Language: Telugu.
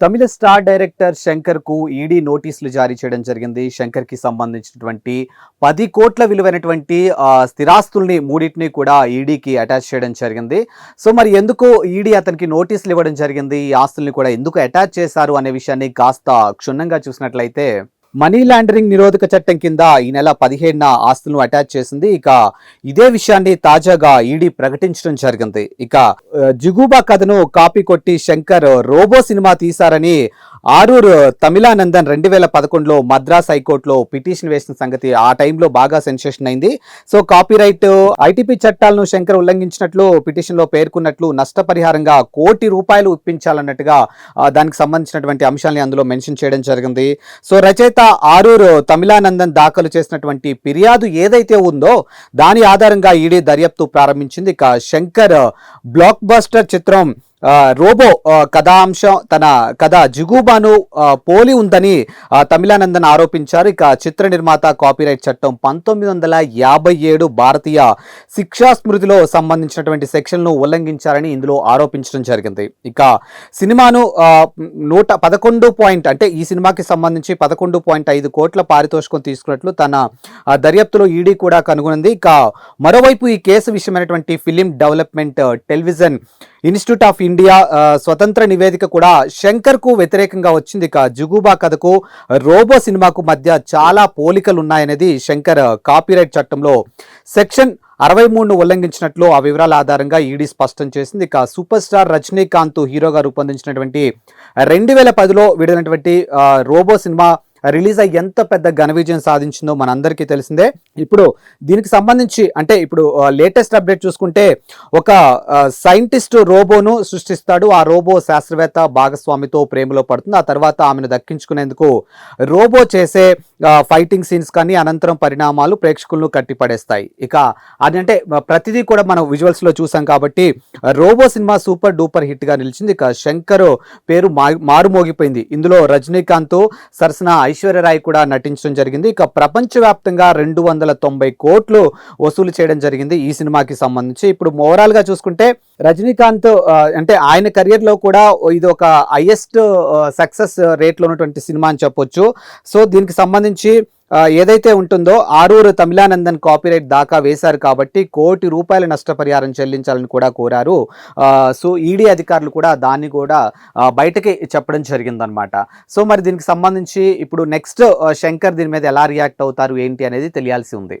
తమిళ స్టార్ డైరెక్టర్ శంకర్కు ఈడీ నోటీసులు జారీ చేయడం జరిగింది. శంకర్కి సంబంధించినటువంటి పది కోట్ల విలువైనటువంటి స్థిరాస్తుల్ని మూడింటిని కూడా ఈడీకి అటాచ్ చేయడం జరిగింది. సో మరి ఎందుకు ఈడీ అతనికి నోటీసులు ఇవ్వడం జరిగింది? ఈ ఆస్తుల్ని కూడా ఎందుకు అటాచ్ చేశారు అనే విషయాన్ని కాస్త క్షుణ్ణంగా చూసినట్లయితే మనీ లాండరింగ్ నిరోధక చట్టం కింద ఈ నెల పదిహేడున ఆస్తులను అటాచ్ చేసింది. ఇక ఇదే విషయాన్ని తాజాగా ఈడీ ప్రకటించడం జరిగింది. ఇక ఆ, జిగుబా కథను కాపీ కొట్టి శంకర్ రోబో సినిమా తీశారని ఆరూరు తమిళానందన్ రెండు వేల పదకొండులో మద్రాస్ హైకోర్టులో పిటిషన్ వేసిన సంగతి ఆ టైంలో బాగా సెన్సేషన్ అయింది. సో కాపీరైట్ ఐటీపీ చట్టాలను శంకర్ ఉల్లంఘించినట్లు పిటిషన్లో పేర్కొన్నట్లు నష్టపరిహారంగా కోటి రూపాయలు ఇప్పించాలన్నట్టుగా దానికి సంబంధించినటువంటి అంశాలని అందులో మెన్షన్ చేయడం జరిగింది. సో రచయిత ఆరూరు తమిళానందన్ దాఖలు చేసినటువంటి ఫిర్యాదు ఏదైతే ఉందో దాని ఆధారంగా ఈడీ దర్యాప్తు ప్రారంభించింది. ఇక శంకర్ బ్లాక్ బస్టర్ చిత్రం రోబో కథాంశం తన కథ జిగుబాను పోలి ఉందని తమిళానందన్ ఆరోపించారు. ఇక చిత్ర నిర్మాత కాపీరైట్ చట్టం పంతొమ్మిది వందల యాభై ఏడు భారతీయ శిక్షా స్మృతిలో సంబంధించినటువంటి సెక్షన్ను ఉల్లంఘించారని ఇందులో ఆరోపించడం జరిగింది. ఇక సినిమాను నూట పదకొండు పాయింట్ అంటే ఈ సినిమాకి సంబంధించి పదకొండు పాయింట్ ఐదు కోట్ల పారితోషికం తీసుకున్నట్లు తన దర్యాప్తులో ఈడీ కూడా కనుగొనింది. ఇక మరోవైపు ఈ case విషయమైనటువంటి film development television institute of India స్వతంత్ర నివేదిక కూడా శంకర్కు వ్యతిరేకంగా వచ్చింది. ఇక జుగుబా కథకు రోబో సినిమాకు మధ్య చాలా పోలికలు ఉన్నాయనేది శంకర్ కాపీరైట్ చట్టంలో సెక్షన్ అరవై మూడును ఉల్లంఘించినట్లు ఆ వివరాల ఆధారంగా ఈడీ స్పష్టం చేసింది. ఇక సూపర్ స్టార్ రజనీకాంత్ హీరోగా రూపొందించినటువంటి రెండు వేల పదిలో విడుదలైనటువంటి రోబో సినిమా రిలీజ్ అయ్యి ఎంత పెద్ద ఘన విజయం సాధించిందో మనందరికీ తెలిసిందే. ఇప్పుడు దీనికి సంబంధించి అంటే ఇప్పుడు లేటెస్ట్ అప్డేట్ చూసుకుంటే ఒక సైంటిస్ట్ రోబోను సృష్టిస్తాడు. ఆ రోబో శాస్త్రవేత్త భాగస్వామితో ప్రేమలో పడుతుంది. ఆ తర్వాత ఆమెను దక్కించుకునేందుకు రోబో చేసే ఫైటింగ్ సీన్స్ కానీ అనంతరం పరిణామాలు ప్రేక్షకులను కట్టిపడేస్తాయి. ఇక అదంటే ప్రతిదీ కూడా మనం విజువల్స్లో చూసాం కాబట్టి రోబో సినిమా సూపర్ డూపర్ హిట్గా నిలిచింది. ఇక శంకర్ పేరు మారుమోగిపోయింది. ఇందులో రజనీకాంత్ సరసన ఐశ్వర్యరాయ్ కూడా నటించడం జరిగింది. ఇక ప్రపంచవ్యాప్తంగా రెండు వందల తొంభై కోట్లు వసూలు చేయడం జరిగింది ఈ సినిమాకి సంబంధించి. ఇప్పుడు ఓవరాల్గా చూసుకుంటే రజనీకాంత్ అంటే ఆయన కెరియర్లో కూడా ఇది ఒక హైయెస్ట్ సక్సెస్ రేట్లో ఉన్నటువంటి సినిమా అని చెప్పొచ్చు. సో దీనికి సంబంధించి సంబంధించి ఏదైతే ఉంటుందో ఆరూరు తమిళానందన్ కాపీరైట్ దాకా వేశారు కాబట్టి కోటి రూపాయల నష్టపరిహారం చెల్లించాలని కూడా కోరారు. సో ఈడీ అధికారులు కూడా దాన్ని కూడా బయటకి చెప్పడం జరిగిందనమాట సో మరి దీనికి సంబంధించి ఇప్పుడు నెక్స్ట్ శంకర్ దీని మీద ఎలా రియాక్ట్ అవుతారు ఏంటి అనేది తెలియాల్సి ఉంది.